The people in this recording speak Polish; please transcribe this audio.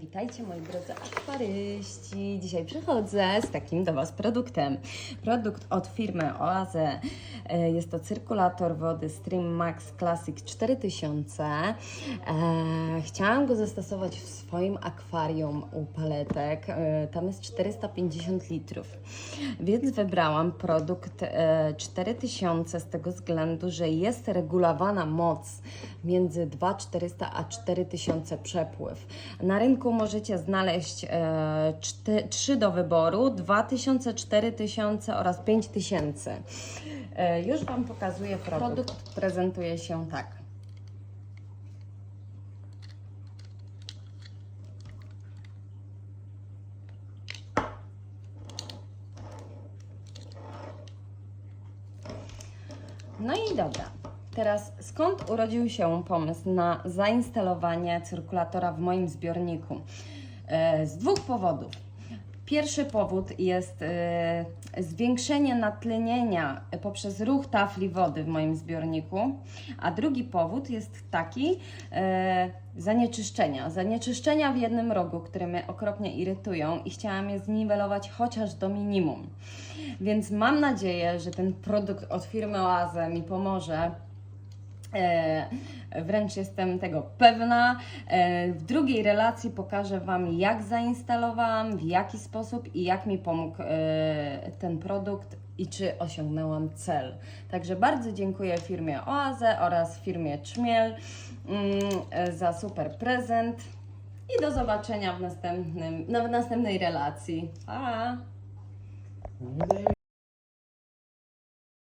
Witajcie moi drodzy akwaryści. Dzisiaj przychodzę z takim do Was produktem. Produkt od firmy Oaze. E, Jest to cyrkulator wody Stream Max Classic 4000. E, Chciałam go zastosować w swoim akwarium u paletek. E, Tam jest 450 litrów. Więc wybrałam produkt e, 4000 z tego względu, że jest regulowana moc między 2400 a 4000 przepływ. Na rynku możecie znaleźć e, czty, 3 do wyboru 2000, 4000 oraz 5000. E, już Wam pokazuję produkt. Produkt prezentuje się tak. No i dobra. Teraz skąd urodził się pomysł na zainstalowanie cyrkulatora w moim zbiorniku? E, Z dwóch powodów. Pierwszy powód jest e, zwiększenie natlenienia poprzez ruch tafli wody w moim zbiorniku, a drugi powód jest taki e, zanieczyszczenia. Zanieczyszczenia w jednym rogu, które mnie okropnie irytują i chciałam je zniwelować chociaż do minimum. Więc mam nadzieję, że ten produkt od firmy Oaze mi pomoże wręcz jestem tego pewna. E, w drugiej relacji pokażę Wam, jak zainstalowałam, w jaki sposób i jak mi pomógł e, ten produkt i czy osiągnęłam cel. Także bardzo dziękuję firmie Oaze oraz firmie Czmiel mm, e, za super prezent i do zobaczenia w, następnym, no, w następnej relacji. Pa!